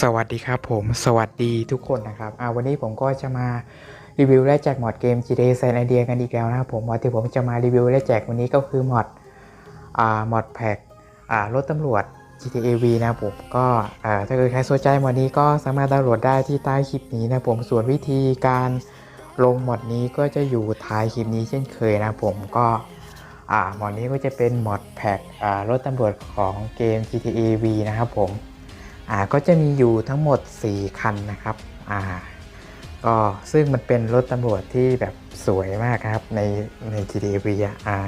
สวัสดีครับผม สวัสดีทุกคนนะครับอ่าวันนี้ผมก็จะมารีวิวและแจกมอดเกม GTA San Andreas กันอีกแล้วนะครับผมมอดที่ผมจะมารีวิวและแจกวันนี้ก็คือมอดอ่ามอดแพ็กอ่ารถตำรวจ GTA V นะผมก็อ่าถ้าเกิดใครสนใจมอดนี้ก็สามารถดาวน์โหลดได้ที่ใต้คลิปนี้นะผมส่วนวิธีการลงมอดนี้ก็จะอยู่ท้ายคลิปนี้เช่นเคยนะผมก็อ่ามอดนี้ก็จะเป็นมอดแพ็กอ่ารถตำรวจของเกม GTA V นะครับผม อ่าก็จะมีอยู่ทั้งหมด 4 คันนะครับอ่าก็ซึ่งมันเป็นรถตำรวจที่แบบสวยมากครับในใน GTA V อ่า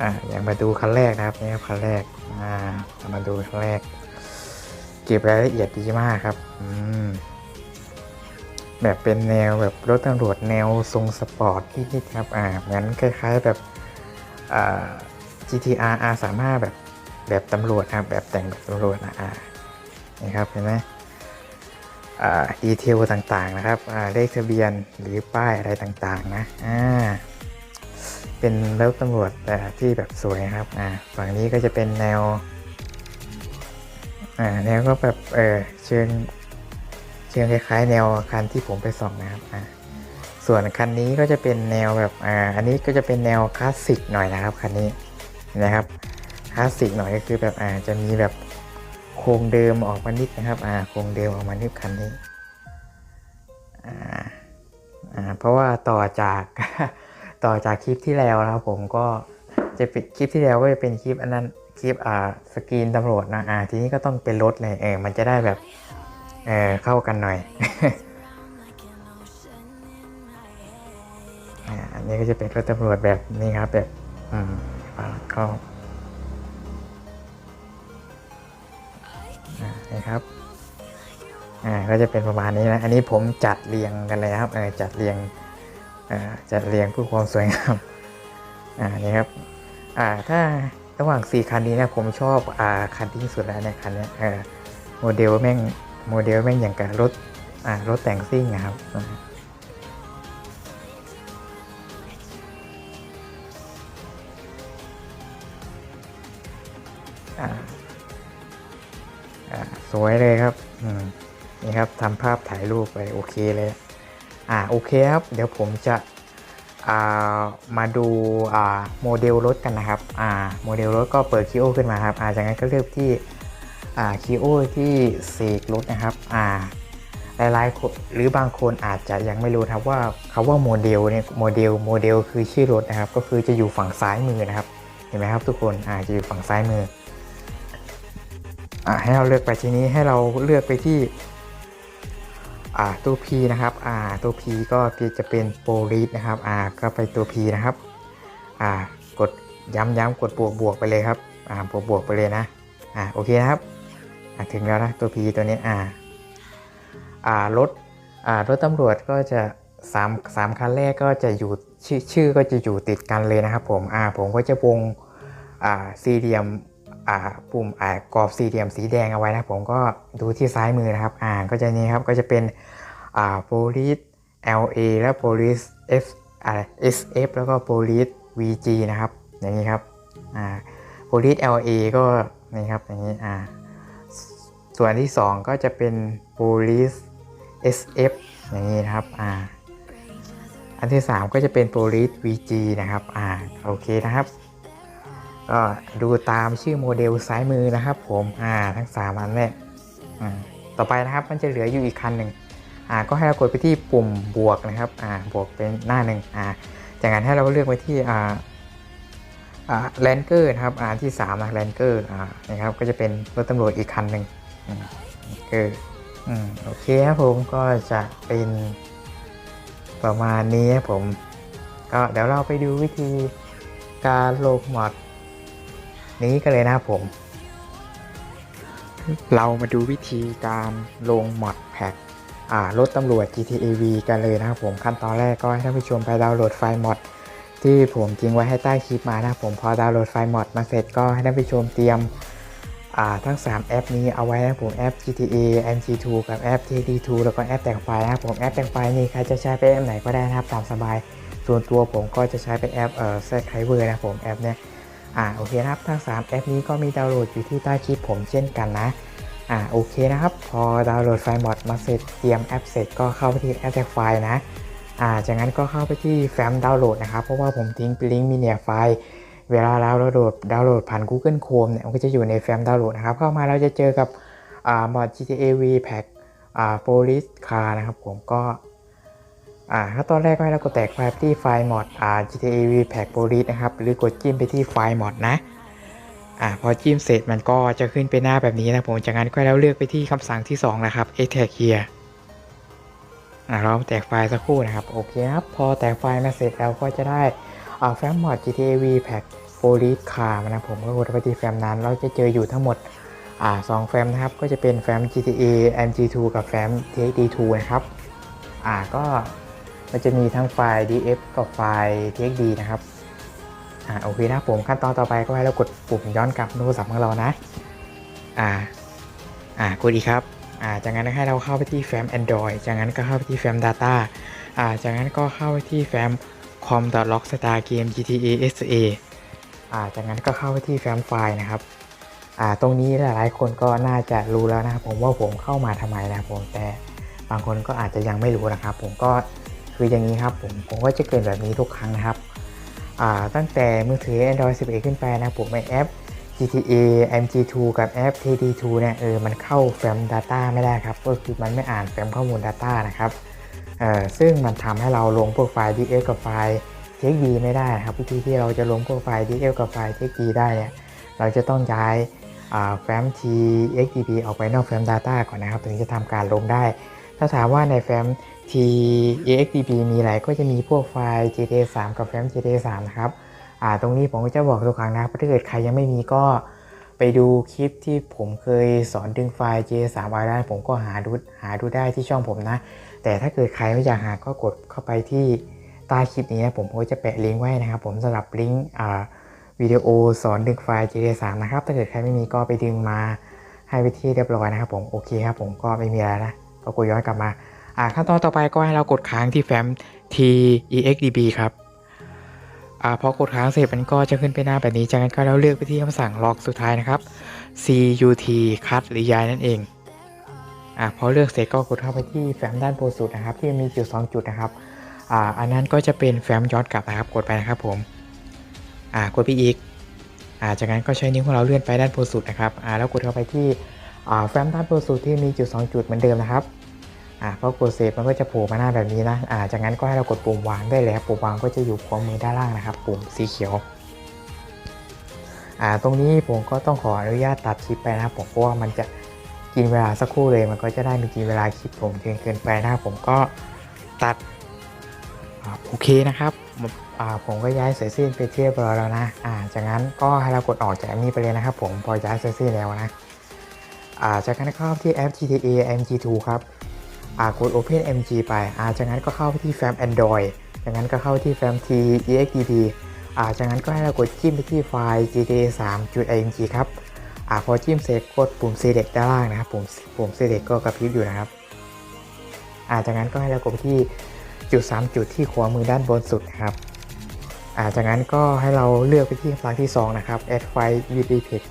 อ่าอย่างมาดูคันแรกนะครับนี่ครับคันแรกอ่ามาดูคันแรก เก็บรายละเอียดดีมากครับอืมแบบเป็นแนวแบบรถตำรวจแนวทรงสปอร์ตนิดๆครับอ่าเหมือนคล้ายๆแบบอ่า GTR R สามารถแบบ แบบตำรวจครับแบบแต่งแบบตำรวจนะอ่านี่ครับเห็นไหมอ่าดีเทลต่างๆนะครับอ่าเลขทะเบียนหรือป้ายอะไรต่างๆนะอ่าเป็นรถตำรวจแต่ที่แบบสวยนะครับอ่าฝั่งนี้ก็จะเป็นแนวอ่าแนวก็แบบเออเชิงเชิงคล้ายๆ แนวคันที่ผมไปส่องนะครับอ่าส่วนคันนี้ก็จะเป็นแนวแบบอ่าอันนี้ก็จะเป็นแนวคลาสสิกหน่อยนะครับคันนี้นะครับ ลาสสิกหน่อยก็คือแบบอ่าจะมีแบบโครงเดิมออกมานิดนะครับอ่าโครงเดิมออกมานิดคันนี้อ่าอ่าเพราะว่าต่อจากต่อจากคลิปที่แล้วนะครับผมก็จะเป็นคลิปที่แล้วก็จะเป็นคลิปอันนั้นคลิปอ่าสกรีนตำรวจนะอ่าทีนี้ก็ต้องเป็นรถเลยเออมันจะได้แบบเออเข้ากันหน่อยอันนี้ก็จะเป็นรถตำรวจแบบนี้ครับแบบ อืมอ่าเข้า นะครับอ่าก็จะเป็นประมาณนี้นะ อันนี้ผมจัดเรียงกันเลยครับเออจัดเรียงอ่าจัดเรียงเพื่อความสวยงามอ่านี่ครับอ่าถ้าระหว่าง 4 คันนี้นะผมชอบอ่าคันที่สุดแล้วเนี่ยคันนี้เออโมเดลแม่งโมเดลแม่งอย่างกับรถอ่ารถแต่งซิ่งนะครับอ่า สวยเลยครับนี่ครับทำภาพถ่ายรูปไปโอเคเลยอ่าโอเคครับ เดี๋ยวผมจะอ่ามาดูาโมเดลรถกันนะครับอ่าโมเดลรถก็เปิดคีโอขึ้นมาครับอ่าจากนั้นก็เลือกที่คีโอที่เสกรถนะครับอ่าหลายๆคนหรือบางคนอาจจะยังไม่รู้ครับว่าคาว่าโมเดลเนี่ยโมเดลโมเดลคือชื่อรถนะครับ ก็คือจะอยู่ฝั่งซ้ายมือนะครับ เห็นไหมครับทุกคนอ่าจะอยู่ฝั่งซ้ายมือ ให้เราเลือกไปทีนี้ให้เราเลือกไปที่อ่าตัว P นะครับอ่าตัว P ก็จะเป็นโปลิสนะครับอ่าก็ไปตัว P นะครับอ่ากดย้ำย้ำกดบวกบวกไปเลยครับอ่าบวกบวกไปเลยนะอ่าโอเคนะครับอ่าถึงแล้วนะตัว P ตัวนี้อ่าอ่ารถอ่ารถตำรวจก็จะสามสามคันแรกก็จะอยู่ชื่อชื่อก็จะอยู่ติดกันเลยนะครับผมอ่าผมก็จะวงอ่าสี่เหลี่ยม ปุ่มกรอบสี่เหลี่ยมสีแดงเอาไว้นะผมก็ดูที่ซ้ายมือนะครับ อ่าก็จะนี้ครับก็จะเป็นอ่า police LA และ police F อ่า SF แล้วก็ police VG นะครับ อย่างนี้ครับอ่า police LA ก็นี่ครับอย่างนี้อ่าส่วนที่ 2 ก็จะเป็น police SF อย่างนี้นะครับอ่าอันที่ 3 ก็จะเป็น police VG นะครับอ่าโอเคนะครับ ก็ดูตามชื่อโมเดลซ้ายมือนะครับ ผมอ่าทั้ง3อันเนี่ยอ่าต่อไปนะครับมันจะเหลืออยู่อีกคันหนึ่งอ่าก็ให้เรากดไปที่ปุ่มบวกนะครับอ่าบวกเป็นหน้าหนึ่งอ่าจากนั้นให้เราเลือกไปที่อ่าอ่าแลนเกอร์นะครับอ่าที่3นะแลนเกอร์อ่านะครับก็จะเป็นรถตำรวจอีกคันหนึ่งอืมเอออืมโอเคครับผมก็จะเป็นประมาณนี้ครับผม ก็เดี๋ยวเราไปดูวิธีการโหลดมอด นี้กันเลยนะครับผม เรามาดูวิธีการลงมอดแพ็กอ่ารถตำรวจ GTA V กันเลยนะครับผมขั้นตอนแรกก็ให้ท่านผู้ชมไปดาวน์โหลดไฟล์มอดที่ผมทิ้งไว้ให้ใต้คลิปมานะครับผมพอดาวน์โหลดไฟล์มอดมาเสร็จก็ให้ท่านผู้ชมเตรียมทั้ง 3 แอปนี้เอาไว้นะผมแอป GTA MG2 กับแอป TD2 แล้วก็แอปแต่งไฟล์นะครับผมแอปแต่งไฟล์นี่ใครจะใช้เป็นแอปไหนก็ได้นะครับตามสบาย ส่วนตัวผมก็จะใช้เป็นแอปเอ่อ s c r i b e r นะครับผมแอปเนี้ย อ่าโอเคนะครับทั้ง 3 แอปนี้ก็มีดาวน์โหลดอยู่ที่ใต้คลิปผมเช่นกันนะอ่าโอเคนะครับ พอดาวน์โหลดไฟล์มอดมาเสร็จเตรียมแอปเสร็จก็เข้าไปที่แอปแท็กไฟล์นะอ่าจากนั้นก็เข้าไปที่แฟ้มดาวน์โหลดนะครับ เพราะว่าผมทิ้งลิงก์มีเนียไฟล์ เวลาเราดาวน์โหลดดาวน์โหลดผ่าน Google Chrome เนี่ยมันก็จะอยู่ในแฟ้มดาวน์โหลดนะครับเข้ามาเราจะเจอกับอ่ามอด GTA V Pack อ่า Police Car นะครับผมก็ อ่าถ้าตอนแรกก็ให้เรากดแตกไฟล์ที่ไฟล์มอดอ่า GTA V Pack Police นะครับ หรือกดจิ้มไปที่ไฟล์มอดนะอ่าพอจิ้มเสร็จมันก็จะขึ้นเป็นหน้าแบบนี้นะผมจากนั้นก็แล้วเลือกไปที่คำสั่งที่ 2 นะครับ extract here อ่าเราแตกไฟล์สักครู่นะครับ โอเคครับ พอแตกไฟล์มาเสร็จแล้วก็จะได้อ่าแฟ้มมอด GTA V Pack Police Car มานะผมก็กดไปที่แฟ้มนั้น เราจะเจออยู่ทั้งหมดอ่าสองแฟ้มนะครับ ก็จะเป็นแฟ้ม GTA MG2 กับแฟ้ม TXD2 นะครับอ่าก็ มันจะมีทั้งไฟล์ DF กับไฟล์ TXD นะครับอ่าโอเคนะผมขั้นตอนต่อไปก็ให้เรากดปุ่มย้อนกลับโทรศัพท์ของเรานะอ่าอ่ากดอีกครับอ่าจากนั้นให้เราเข้าไปที่แฟ้ม Android จากนั้นก็เข้าไปที่แฟ้ม Data อ่าจากนั้นก็เข้าไปที่แฟ้ม com.lockstar game GTA SA อ่าจากนั้นก็เข้าไปที่แฟ้มไฟล์นะครับอ่าตรงนี้หลายๆคนก็น่าจะรู้แล้วนะครับผมว่าผมเข้ามาทำไมนะครับผมแต่บางคนก็อาจจะยังไม่รู้นะครับ ผมก็ คืออย่างนี้ครับผมผมก็จะเกิดแบบนี้ทุกครั้งนะครับตั้งแต่มือถือ Android 11 ขึ้นไปนะผมแอป GTA MG2 กับแอป TD2 เนี่ยเออมันเข้าแฟ้ม Data ไม่ได้ครับก็คือมันไม่อ่านแฟ้มข้อมูล Data นะครับเออซึ่งมันทำให้เราลงพวกไฟล์ DF กับไฟล์ TXD ไม่ได้นะครับวิธีที่เราจะลงพวกไฟล์ DF กับไฟล์ TXD ได้เนี่ยเราจะต้องย้ายแฟ้ม TXDB ออกไปนอกแฟ้ม Data ก่อนนะครับ ถึงจะทำการลงได้ ถ้าถามว่าในแฟ้ม TXDB มีอะไรก็จะมีพวกไฟล์ GTA 3 กับแฟ้ม GTA 3 นะครับอ่าตรงนี้ผมก็จะบอกทุกครั้งนะถ้าเกิดใครยังไม่มีก็ไปดูคลิปที่ผมเคยสอนดึงไฟล์ GTA 3ไว้ได้ผมก็หาดูหาดูได้ที่ช่องผมนะ แต่ถ้าเกิดใครไม่อยากหาก็กดเข้าไปที่ใต้คลิปนี้นะผมก็จะแปะลิงก์ไว้นะครับ ผมสำหรับลิงก์อ่าวิดีโอสอนดึงไฟล์ GTA 3นะครับ ถ้าเกิดใครไม่มีก็ไปดึงมาให้ไปที่เรียบร้อยนะครับผม โอเคครับผมก็ไม่มีอะไรนะก็กดย้อนกลับมา อ่าขั้นตอนต่อไปก็ให้เรากดค้างที่แฟ้ม TEXDB ครับอ่าพอกดค้างเสร็จมันก็จะขึ้นไปหน้าแบบนี้ จากนั้นก็เราเลือกไปที่คำสั่งล็อกสุดท้ายนะครับ CUT cut หรือย้ายนั่นเองอ่าพอเลือกเสร็จก็กดเข้าไปที่แฟ้มด้านบนสุดนะครับ ที่มีจุด2จุดนะครับอ่าอันนั้นก็จะเป็นแฟ้มย้อนกลับนะครับ กดไปนะครับผมอ่ากดไปอีกอ่าจากนั้นก็ใช้นิ้วของเราเลื่อนไปด้านบนสุดนะครับอ่าแล้วกดเข้าไปที่อ่าแฟ้มด้านบนสุดที่มีจุด 2 จุดเหมือนเดิมนะครับ อ่าพอกดเซฟมันก็จะโผล่มาหน้าแบบนี้นะอ่าจากนั้นก็ให้เรากดปุ่มวางได้แล้วปุ่มวางก็จะอยู่ขวามือด้านล่างนะครับ ปุ่มสีเขียวอ่าตรงนี้ผมก็ต้องขออนุญาตตัดคลิปไปนะครับผมเพราะว่ามันจะกินเวลาสักครู่เลยมันก็จะได้มีกินเวลาคลิปผมเกินเกินไปนะครับผมก็ตัดอ่าโอเคนะครับผมก็ย้ายเสร็จสิ้นไปเทียบร้อยแล้วนะอ่าจากนั้นก็ให้เรากดออกจากแอปนี้ไปเลยนะครับผมพอย้ายเสร็จสิ้นแล้วนะอ่าจากนั้นเข้าที่แอป GTA MG2 ครับ กด Open MG ไปอ่าจากนั้นก็เข้าไปที่แฟ้ม Android จากนั้นก็เข้าที่แฟ้ม TEXDB อ่าจากนั้นก็ให้เรากดจิ้มไปที่ไฟล์ GTA 3.img ครับอ่าพอจิ้มเสร็จกดปุ่ม Select ด้านล่างนะครับปุ่มปุ่ม Select ก็กระพริบอยู่นะครับอ่าจากนั้นก็ให้เรากดไปที่จุด 3 จุดที่ขวามือด้านบนสุดนะครับอ่าจากนั้นก็ให้เราเลือกไปที่คำสั่งที่ 2 นะครับ Add File VPPEG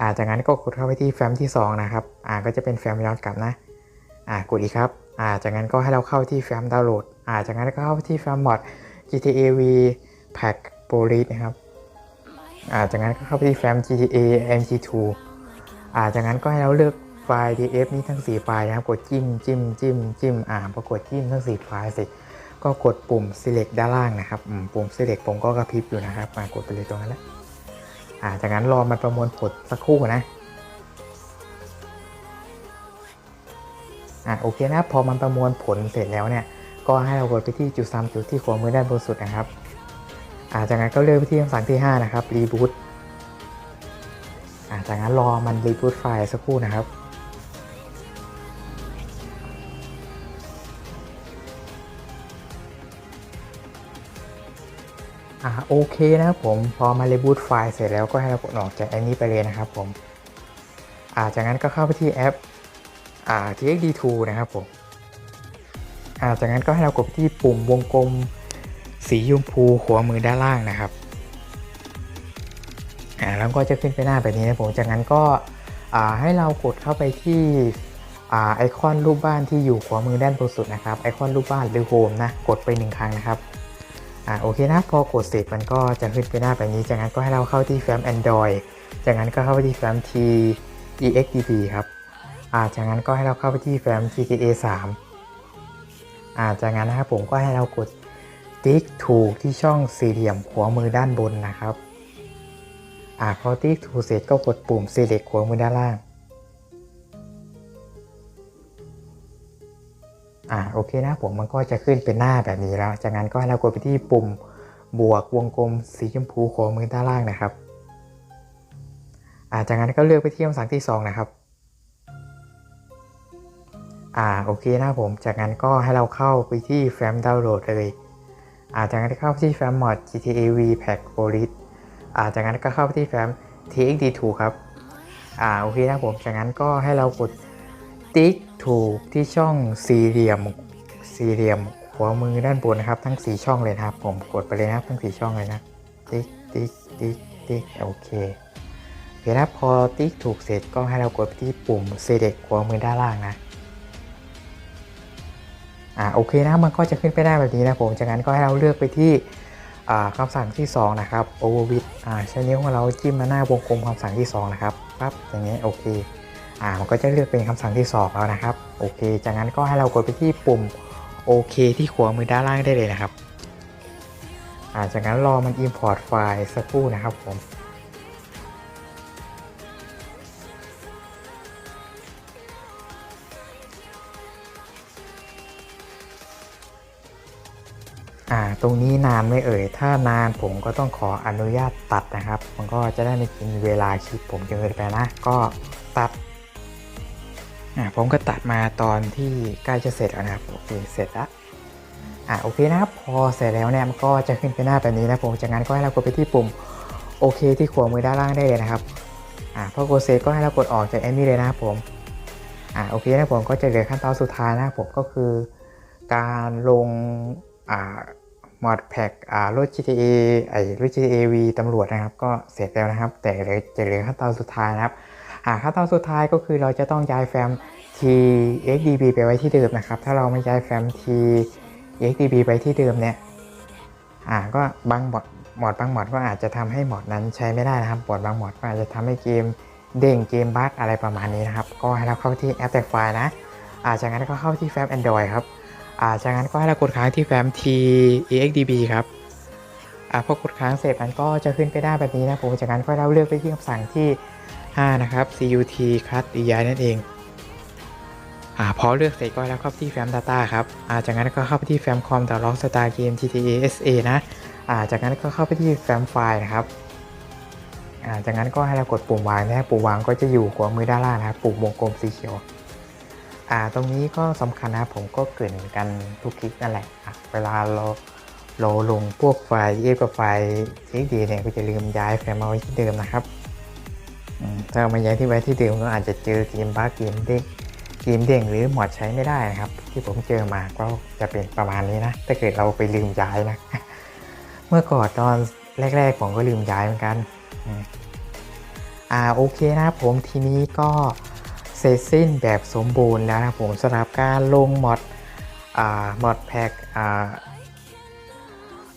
อ่าจากนั้นก็กดเข้าไปที่แฟ้มที่ 2 นะครับ อ่าก็จะเป็นแฟ้มย้อนกลับนะ อ่ากดอีกครับ อ่าจากนั้นก็ให้เราเข้าที่แฟ้มดาวน์โหลด อ่าจากนั้นก็เข้าที่แฟ้มมอด GTA V Pack Police นะครับ อ่าจากนั้นก็เข้าไปที่แฟ้ม GTA MG2 อ่าจากนั้นก็ให้เราเลือกไฟล์ DF นี้ทั้ง 4 ไฟล์นะครับ กดจิ้มจิ้มจิ้มจิ้ม อ่าพอกดจิ้มทั้ง 4 ไฟล์เสร็จ ก็กดปุ่ม select ด้านล่างนะครับ ปุ่ม select ผมก็กระพริบอยู่นะครับ มากดไปเลยตรงนั้นแหละ อ่าจากนั้นรอมันประมวลผลสักครู่นะอ่าโอเคนะพอมันประมวลผลเสร็จแล้วเนี่ยก็ให้เรากดไปที่จุดซ้ำจุดที่ขวามือด้านบนสุดนะครับอ่าจากนั้นก็เลือกไปที่คำสั่งที่ 5 นะครับรีบูทอ่าจากนั้นรอมันรีบูทไฟล์สักครู่นะครับ อ่าโอเคนะครับผมพอมา reboot ไฟล์เสร็จแล้วก็ให้เรากดออกจากแอปนี้ไปเลยนะครับผมอ่าจากนั้นก็เข้าไปที่แอปอ่า TXD2 นะครับผมอ่าจากนั้นก็ให้เรากดที่ปุ่มวงกลมสีชมพูขวามือด้านล่างนะครับอ่าแล้วก็จะขึ้นไปหน้าแบบนี้นะผมจากนั้นก็อ่าให้เรากดเข้าไปที่อ่าไอคอนรูปบ้านที่อยู่ขวามือด้านบนสุดนะครับไอคอนรูปบ้านหรือโฮมนะกดไปหนึ่งครั้งนะครับ อ่าโอเคนะพอกดเสร็จมันก็จะขึ้นไปหน้าแบบนี้ จากนั้นก็ให้เราเข้าที่แฟ้ม Android จากนั้นก็เข้าไปที่แฟ้ม T exdb ครับอ่าจากนั้นก็ให้เราเข้าไปที่แฟ้ม GTA 3อ่าจากนั้นนะครับผมก็ให้เรากดติ๊กถูกที่ช่องสี่เหลี่ยมขวามือด้านบนนะครับอ่าพอติ๊กถูกเสร็จก็กดปุ่ม select ขวามือด้านล่าง อ่าโอเคนะผมมันก็จะขึ้นเป็นหน้าแบบนี้แล้ว จากนั้นก็ให้เรากดไปที่ปุ่มบวกวงกลมสีชมพูขวามือด้านล่างนะครับอ่าจากนั้นก็เลือกไปที่คำสั่งที่ 2 นะครับอ่าโอเคนะผม จากนั้นก็ให้เราเข้าไปที่แฟ้มดาวน์โหลดเลยอ่าจากนั้นก็เข้าไปที่แฟ้ม mod GTA V Pack Police อ่าจากนั้นก็เข้าไปที่แฟ้ม TXD2 ครับอ่าโอเคนะผม จากนั้นก็ให้เรากดติ๊ก ถูกที่ช่องสี่เหลี่ยมสี่เหลี่ยมขวามือด้านบนนะครับ ทั้ง 4 ช่องเลยนะครับ ผมกดไปเลยนะครับทั้ง 4 ช่องเลยนะ ติ๊กติ๊กติ๊กติ๊กโอเคโอเคนะพอติ๊กถูกเสร็จก็ให้เรากดไปที่ปุ่ม select ขวามือด้านล่างนะอ่าโอเคนะมันก็จะขึ้นไปได้แบบนี้นะผมจากนั้นก็ให้เราเลือกไปที่คำสั่งที่ 2 นะครับ overwith อ่าใช้นิ้วของเราจิ้มมาหน้าวงกลมคำสั่งที่ 2 นะครับปั๊บอย่างนี้โอเค อ่ามันก็จะเลือกเป็นคำสั่งที่ 2 แล้วนะครับ โอเค จากนั้นก็ให้เรากดไปที่ปุ่มโอเคที่ขวามือด้านล่างได้เลยนะครับอ่าจากนั้นรอมัน import ไฟล์สักครู่นะครับผมอ่าตรงนี้นานไม่เอ่ย ถ้านานผมก็ต้องขออนุญาตตัดนะครับ มันก็จะได้ไม่กินเวลาคลิปผมจนเกินไปนะ ก็ ผมก็ตัดมาตอนที่ใกล้จะเสร็จแล้วนะครับโอเคเสร็จล้วอ่าโอเคนะครับพอเสร็จแล้วเนี่ยมันก็จะขึ้นไปหน้าแบบนี้นะผมจากนั้นก็ให้เรากดไปที่ปุ่มโอเค ที่ขวามือด้านล่างได้เลยนะครับอ่าพอกดเสร็จก็ให้เรากดออกจากแอดมินเลยนะครับผมอ่าโอเคนะผมก็จะเหลือขั้นตอนสุดท้ายนะครับผมก็คือ การลงอ่ามอดแพ็กอ่ารถ GTA ไอ้รถ GTA V ตำรวจนะครับ ก็เสร็จแล้วนะครับ แต่เหลือจะเหลือขั้นตอนสุดท้ายนะครับอ่าขั้นตอนสุดท้ายก็คือเราจะต้องย้ายแฟ้ม TXDB ไปไว้ที่เดิมนะครับ ถ้าเราไม่ย้ายแฟ้ม TXDB ไปที่เดิมเนี่ย อ่า ก็บางมอดมอดบางหมอดก็อาจจะทำให้หมอดนั้นใช้ไม่ได้นะครับมอดบางหมอดก็อาจจะทำให้เกมเด้งเกมบั๊กอะไรประมาณนี้นะครับ ก็ให้เราเข้าที่แอปแท็กไฟล์นะอ่าจากนั้นก็เข้าที่แฟ้ม Android ครับอ่าจากนั้นก็ให้เรากดค้างที่แฟ้ม t exdb ครับอ่าพอกดค้างเสร็จมันก็จะขึ้นไปได้แบบนี้นะผมจากนั้นก็ให้เราเลือกไปที่คำสั่งที่ 5 นะครับ cut cut ย้ายนั่นเอง อ่าพอเลือกเสร็จก็ให้เราเข้าที่แฟ้ม data ครับอ่าจากนั้นก็เข้าไปที่แฟ้ม com log star game gta sa นะอ่าจากนั้นก็เข้าไปที่แฟ้มไฟล์นะครับอ่าจากนั้นก็ให้เรากดปุ่มวางนะปุ่มวางก็จะอยู่ขวามือด้านล่างนะครับปุ่มวงกลมสีเขียวอ่าตรงนี้ก็สำคัญนะผมก็เกรินกันทุกคลิปนั่นแหละอะเวลาเราเราลงพวกไฟล์เอฟกับไฟล์ TXD เนี่ยก็จะลืมย้ายแฟ้มมาไว้ที่เดิมนะครับถ้าเอามาย้ายที่ไว้ที่เดิมก็อาจจะเจอเกมบ้าเกมเด้ง เกมเด้งหรือหมอดใช้ไม่ได้นะครับ ที่ผมเจอมาก็จะเป็นประมาณนี้นะ ถ้าเกิดเราไปลืมย้ายนะ เมื่อก่อนตอนแรก ๆ ผมก็ลืมย้ายเหมือนกัน อ่าโอเคนะผมทีนี้ก็เสร็จสิ้นแบบสมบูรณ์แล้วนะผมสำหรับการลงมอดอ่ามอดแพ็กอ่า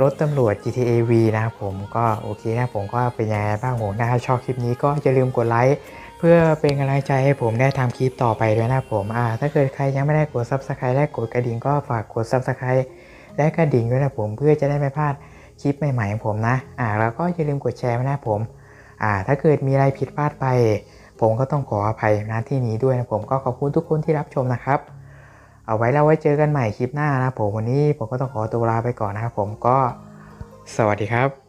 รถตำรวจ GTA V นะครับผมก็โอเคนะผมก็เป็นยังไงบ้างผมถ้าชอบคลิปนี้ก็อย่าลืมกดไลค์ พื่อเป็นกำลังใจให้ผมได้ทำคลิปต่อไปด้วยนะผมอ่าถ้าเกิดใครยังไม่ได้กด Subscribe และกดกระดิ่งก็ฝากกด Subscribe และกระดิ่งด้วยนะผมเพื่อจะได้ไม่พลาดคลิปใหม่ๆของผมนะอ่าแล้วก็อย่าลืมกดแชร์นะครับผมอ่าถ้าเกิดมีอะไรผิดพลาดไป ผมก็ต้องขออภัยณที่นี้ด้วยนะผมก็ขอบคุณทุกคนที่รับชมนะครับ เอาไว้แล้วไว้เจอกันใหม่คลิปหน้านะผมวันนี้ผมก็ต้องขอตัวลาไปก่อนนะครับผมก็สวัสดีครับ